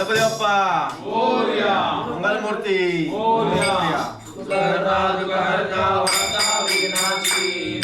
गणपती बाप्पा मोरया मंगलमूर्ती. ओरिया. सुकर्णा दुकार्णा वाता विनाशी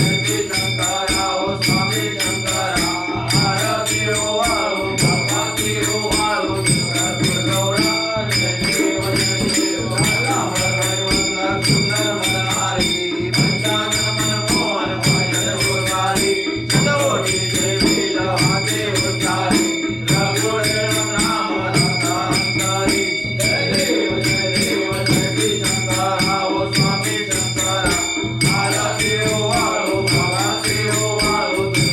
जगदीनंदा uma outra.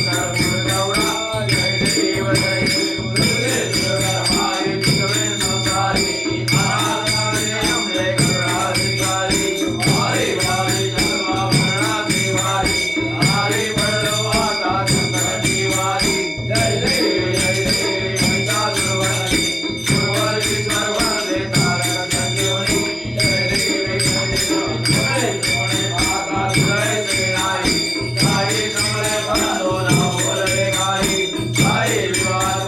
Everybody.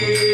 you.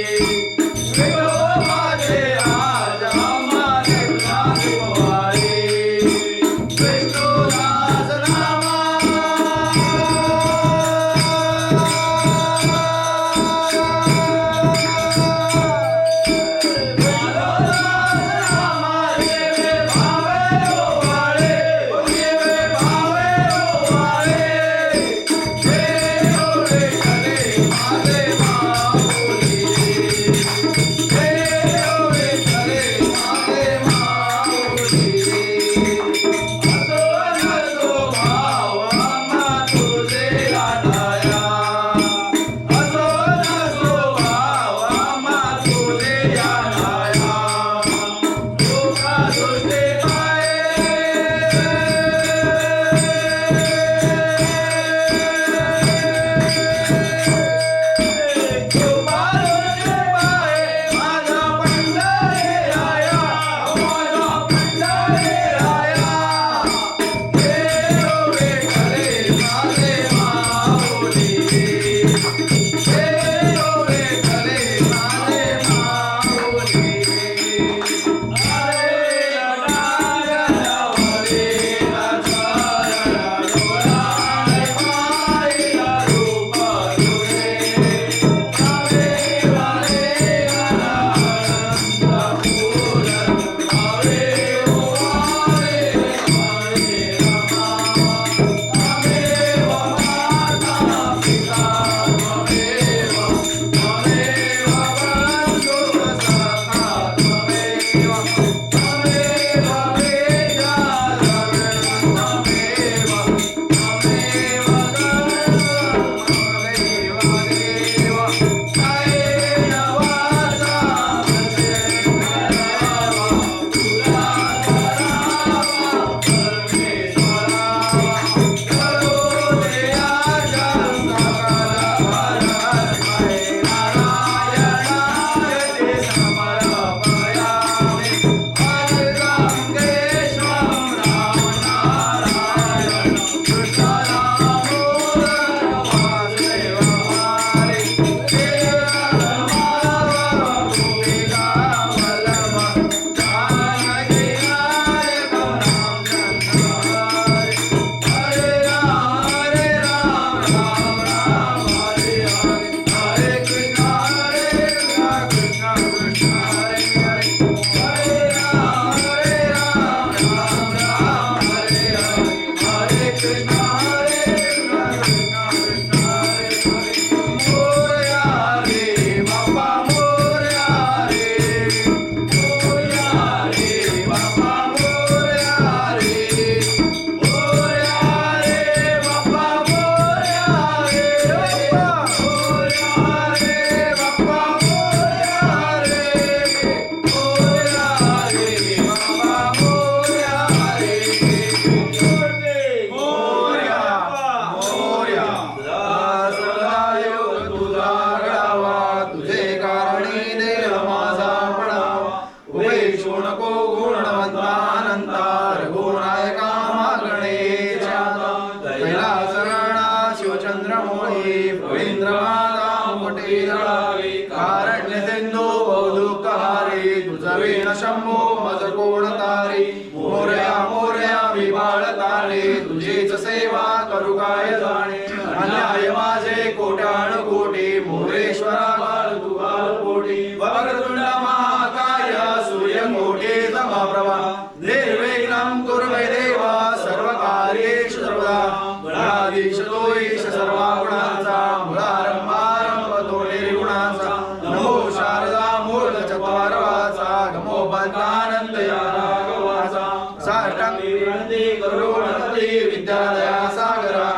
करुणपती विद्यालया सागरा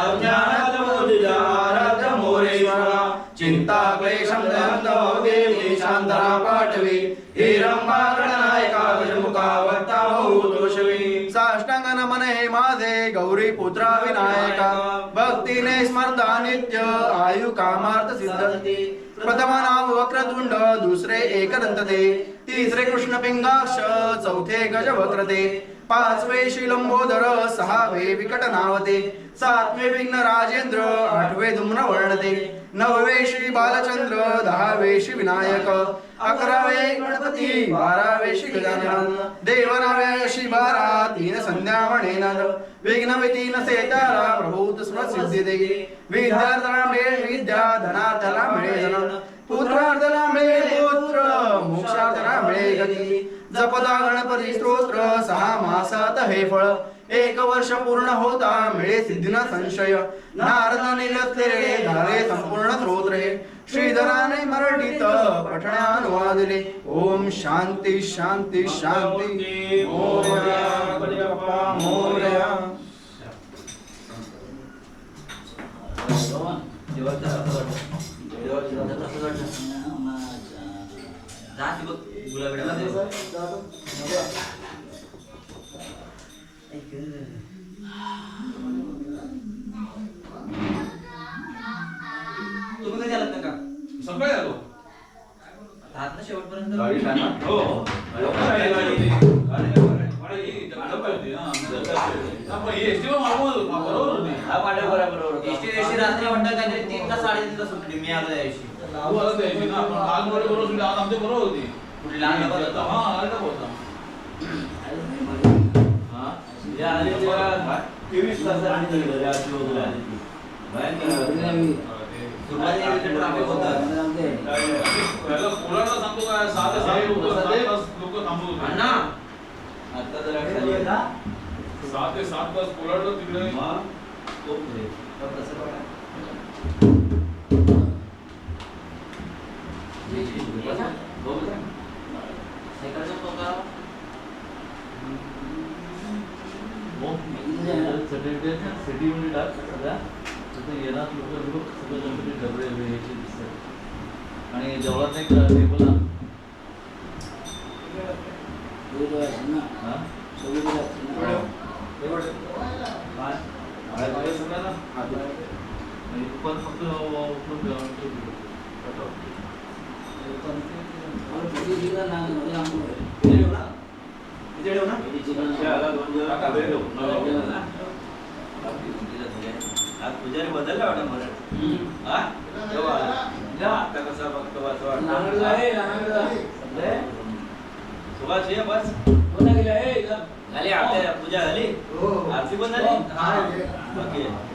अज्ञानतमोदिजा आराध्य मोरेश्वरा चिंता क्लेशं दहंत देवी शांतरा पाठवी हे रंभा गणनायका गजमुखा वक्ता बहुदोषवी साष्टांग नमन हे माझे गौरी पुत्रा विनायका भक्तीने स्मरता नित्य आयु कामार्थ सिद्ध प्रथम नाव वक्रतुंड दुसरे एकदंत ते तिसरे कृष्ण पिंगाक्ष चौथे गजभद्रते पाचवे शिलंबोधर सहावे विकट नावते सातवे विघ्न राजेंद्र आठवे धुम्र वर्णते नववे श्री बालचंद्र दहावे श्री विनायक अकरावे गणपती बारावे श्री गजानन देवनावे श्री बारा तीन संध्या म्हणेन विघ्न वितीन सेतारा प्रभूत स्मृत सिद्धी दे विद्यार्थ्याला मिळे विद्या धनार्थाला मिळे धन पुत्रार्थाला मिळे पुत्र मोक्षार्थाला मिळे गती। जपदा गणपती स्तोत्र सहा मासात हे फळ। एक वर्ष पूर्ण होता मिळे सिद्धी संशय। नारद निलथले झाले संपूर्ण स्तोत्र श्रीधराने मराठीत पठणानुवादिले ओम शांती शांती शांती। मोरया गणपती बाप्पा मोरया तुम्ही कधी आलात का सकाळी आलो. रात ना शेवटपर्यंत हो. गाडी होती. गाडी गाडी गाडी. ना. ही. बरोबर होती. हा एसटी एसटी रात्री वाटतं काहीतरी तीन का साडेतीनला सुटली मी आलो दिवशी तू आला ना, आपण नागमोडी बरोबर सुटली. आज आमच्या बरोबर होती. कुठली लहान डबा होता? हा, डबा होता. हा? जे आले तेव्हा तेवीस ती. होतं. पहिलं कोलाडला सांगतो काय, सहा ते सात लोकं- तास थांबत होते. अण्णा आता जरा खाली आहे. सहा ते सात तास कोलाडला तिकडे मग खूप रे. तर तसं बघा. ये, ये, बसा. हो, बसा. सायकलचा टोका. सर्टिफिकेट सिटीमध्ये टाक सगळ्या. तिथे येणार लोक लोक सगळं गणपती डबळे याचे दिसतात आणि जवळात एक टेबल. हा? पण फक्त उठून पुजारी बदलला वाटत मला हा? आता कसा बघतो असं वाटतं. समजे? सुभाष ये बस. झाली आपल्या पूजा झाली? आरती पण झाली? हा. आहे.